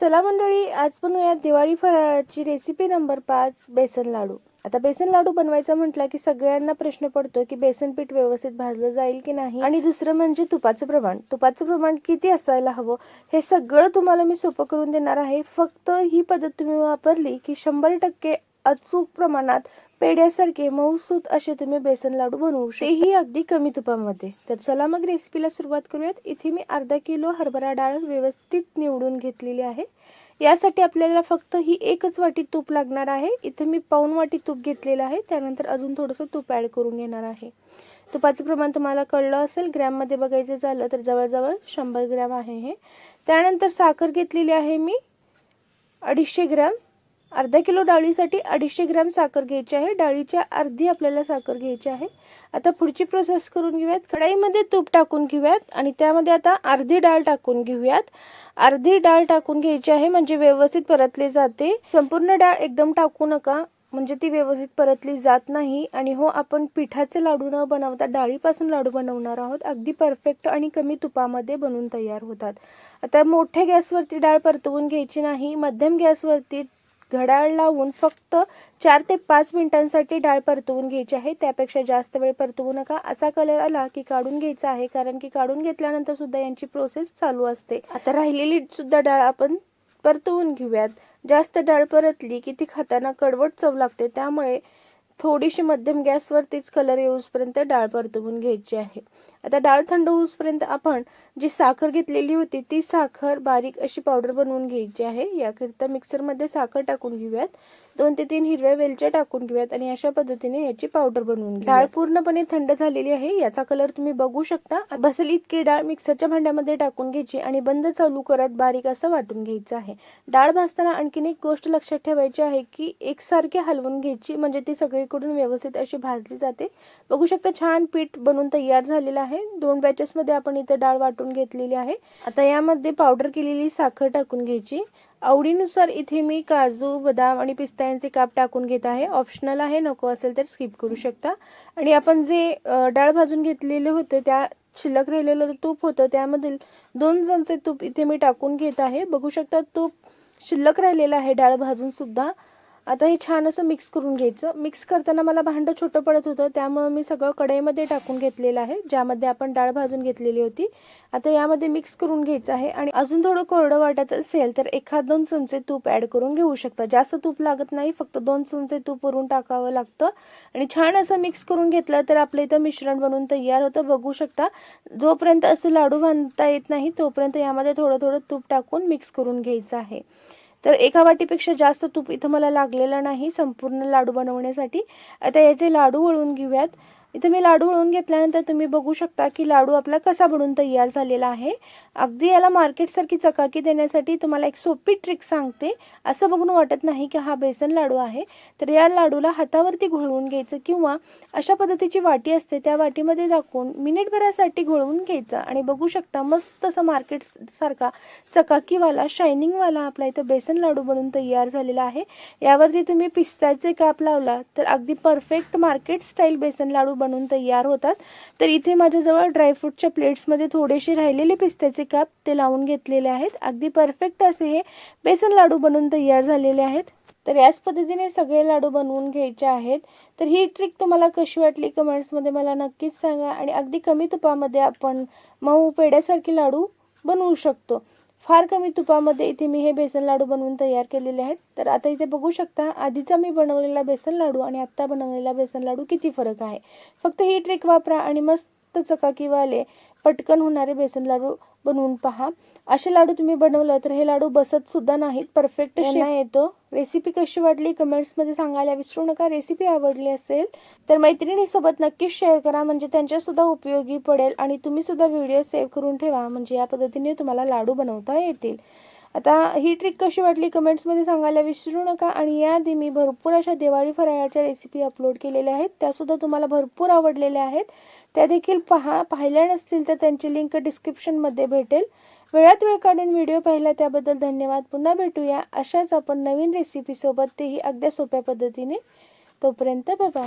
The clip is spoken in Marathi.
चला मंडळी आज बनवूयात दिवाळी फराळाची रेसिपी नंबर पाच बेसन लाडू. आता बेसन लाडू बनवायचा म्हटला की सगळ्यांना प्रश्न पडतो की बेसन पीठ व्यवस्थित भाजलं जाईल की नाही? आणि दुसरं म्हणजे तुपाचं प्रमाण. तुपाचं प्रमाण किती असायला हवं हे सगळं तुम्हाला मी सोपं करून देणार आहे. फक्त ही पद्धत तुम्ही वापरली की शंभर टक्के अचूक प्रमाणात पेड्यासारखे मऊसूत असे तुम्ही बेसन लाडू बनवू शकता. तेही अगदी कमी तुपामध्ये. तर चला मग रेसिपीला सुरुवात करूयात. इथे मी अर्धा किलो हरभरा डाळ व्यवस्थित निवडून घेतलेली आहे. यासाठी आपल्याला फक्त ही एकच वाटी तूप लागणार आहे. इथे मी पाऊन वाटी तूप घेतलेलं आहे. त्यानंतर अजून थोडंसं तूप ॲड करून घेणार आहे. तुपाचं प्रमाण तुम्हाला कळलं असेल. ग्रॅममध्ये बघायचं झालं तर जवळजवळ शंभर ग्रॅम आहे हे. त्यानंतर साखर घेतलेली आहे मी अडीचशे ग्रॅम अर्धा किलो डाळीसाठी अडीचशे ग्रॅम साखर घ्यायची आहे. डाळीच्या अर्धी आपल्याला साखर घ्यायची आहे. आता पुढची प्रोसेस करून घेऊयात. कढाईमध्ये तूप टाकून घेऊयात आणि त्यामध्ये आता अर्धी डाळ टाकून घेऊयात. अर्धी डाळ टाकून घ्यायची आहे म्हणजे व्यवस्थित परतले जाते. संपूर्ण डाळ एकदम टाकू नका. म्हणजे ती व्यवस्थित परतली जात नाही. आणि हो आपण पिठाचे लाडू न बनवता डाळीपासून लाडू बनवणार आहोत. अगदी परफेक्ट आणि कमी तुपामध्ये बनवून तयार होतात. आता मोठ्या गॅसवरती डाळ परतवून घ्यायची नाही. मध्यम गॅसवरती घड्याळ लावून फक्त चार ते पाच मिनिटांसाठी डाळ परतवून घ्यायची आहे. त्यापेक्षा जास्त वेळ परतवू नका. असा कलर आला की काढून घ्यायचा आहे. कारण की काढून घेतल्यानंतर सुद्धा यांची प्रोसेस चालू असते. आता राहिलेली सुद्धा डाळ आपण परतवून घेऊयात. जास्त डाळ परतली की ती खाताना कडवट चव लागते. त्यामुळे थोडीशी मध्यम गॅसवरतीच कलर येऊसपर्यंत डाळ परतवून घ्यायची आहे. आता डाळ थंड होऊसपर्यंत आपण जी साखर घेतलेली होती ती साखर बारीक अशी पावडर बनवून घ्यायची आहे. याकरिता मिक्सरमध्ये साखर टाकून घेऊयात. दोन ते तीन हिरव्या वेलच्या टाकून घेऊयात आणि अशा पद्धतीने याची पावडर बनवून डाळ पूर्णपणे थंड झालेली आहे. याचा कलर तुम्ही बघू शकता. बसेल इतकी डाळ मिक्सरच्या भांड्यामध्ये टाकून घ्यायची आणि बंद चालू करत बारीक असं वाटून घ्यायचं आहे. डाळ भाजताना आणखीन एक गोष्ट लक्षात ठेवायची आहे की एकसारखी हलवून घ्यायची म्हणजे ती सगळी सगळीकडून व्यवस्थित अशी भाजली जाते. बघू शकता छान पीठ बनून तयार झालेलं आहे. दोन बॅचेसमध्ये आपण इथे डाळ वाटून घेतलेली आहे. आता यामध्ये पावडर केलेली साखर टाकून घ्यायची. आवडीनुसार इथे मी काजू बदाम आणि पिस्ता यांचे काप टाकून घेत आहे. ऑप्शनल आहे नको असेल तर स्किप करू शकता. आणि आपण जे डाळ भाजून घेतलेले होते त्या शिल्लक राहिलेलं तूप होतं त्यामधील दोन चमचे तूप इथे मी टाकून घेत आहे. बघू शकता तूप शिल्लक राहिलेलं आहे डाळ भाजून सुद्धा. आता हे छान असं मिक्स करून घ्यायचं. मिक्स करताना मला भांडं छोटं पडत होतं त्यामुळं मी सगळं कढईमध्ये टाकून घेतलेलं आहे ज्यामध्ये आपण डाळ भाजून घेतलेली होती. आता यामध्ये मिक्स करून घ्यायचं आहे आणि अजून थोडं कोरडं वाटत असेल तर एखाद दोन चमचे तूप ॲड करून घेऊ शकता. जास्त तूप लागत नाही फक्त दोन चमचे तूप वरून टाकावं लागतं. आणि छान असं मिक्स करून घेतलं तर आपलं इथं मिश्रण बनवून तयार होतं. बघू शकता जोपर्यंत असं लाडू बांधता येत नाही तोपर्यंत यामध्ये थोडं थोडं तूप टाकून मिक्स करून घ्यायचं आहे. तर एका वाटीपेक्षा जास्त तूप इथं मला लागलेलं नाही संपूर्ण लाडू बनवण्यासाठी. आता याचे लाडू वळून घेऊयात इथं मी लाडू वळून घेतल्यानंतर तुम्ही बघू शकता की लाडू आपला कसा बनून तयार झालेला आहे. अगदी याला मार्केटसारखी चकाकी देण्यासाठी तुम्हाला एक सोपी ट्रिक सांगते. असं बघून वाटत नाही की हा बेसन लाडू आहे. तर या लाडूला हातावरती घोळवून घ्यायचं किंवा अशा पद्धतीची वाटी असते त्या वाटीमध्ये दाखवून मिनिटभरासाठी घोळवून घ्यायचं. आणि बघू शकता मस्त असं मार्केटसारखा चकाकीवाला शायनिंगवाला आपला इथं बेसन लाडू बनून तयार झालेला आहे. यावरती तुम्ही पिस्त्याचे काप लावला तर अगदी perfect market style besan laddu बनवून तयार होतात. तर इथे माझ्याजवळ ड्रायफ्रूटच्या प्लेट्समध्ये थोडेसे राहिलेले पिस्त्याचे काप ते लावून घेतलेले आहेत. अगदी परफेक्ट असे हे बेसन लाडू बनवून तयार झालेले आहेत. तर याच पद्धतीने सगळे लाडू बनवून घ्यायचे आहेत. तर ही ट्रिक तुम्हाला कशी वाटली कमेंट्समध्ये मला नक्कीच सांगा. आणि अगदी कमी तुपामध्ये आपण मऊ पेड्यासारखे लाडू बनवू शकतो. फार कमी तुपामध्ये इथे मी हे बेसन लाडू बनवून तयार केलेले आहेत. तर आता इथे बघू शकता आधीचा मी बनवलेला बेसन लाडू आणि आत्ता बनवलेला बेसन लाडू किती फरक आहे. फक्त ही ट्रिक वापरा आणि मस्त चकाकीवाले पटकन होणारे बेसन लाडू बनवून पहा. असे लाडू तुम्ही बनवलं तर हे लाडू बसत सुद्धा नाहीत परफेक्ट येतो. रेसिपी कशी वाटली कमेंट्समध्ये सांगायला विसरू नका. रेसिपी आवडली असेल तर मैत्रिणीसोबत नक्कीच शेअर करा म्हणजे त्यांच्यासुद्धा उपयोगी पडेल आणि तुम्ही सुद्धा व्हिडिओ सेव्ह करून ठेवा म्हणजे या पद्धतीने तुम्हाला लाडू बनवता येतील. आता ही ट्रिक कशी वाटली? कमेंट्समध्ये सांगायला विसरू नका आणि याआधी मी भरपूर अशा दिवाळी फराळाच्या रेसिपी अपलोड केलेल्या आहेत. त्यासुद्धा तुम्हाला भरपूर आवडलेल्या आहेत. त्या देखील पहा. पाहिल्या नसतील तर त्यांची लिंक डिस्क्रिप्शनमध्ये भेटेल. वेळात वेळ काढून व्हिडिओ पाहिला त्याबद्दल धन्यवाद. पुन्हा भेटूया. अशाच आपण नवीन रेसिपीसोबत तेही अगदी सोप्या पद्धतीने. तोपर्यंत बाबा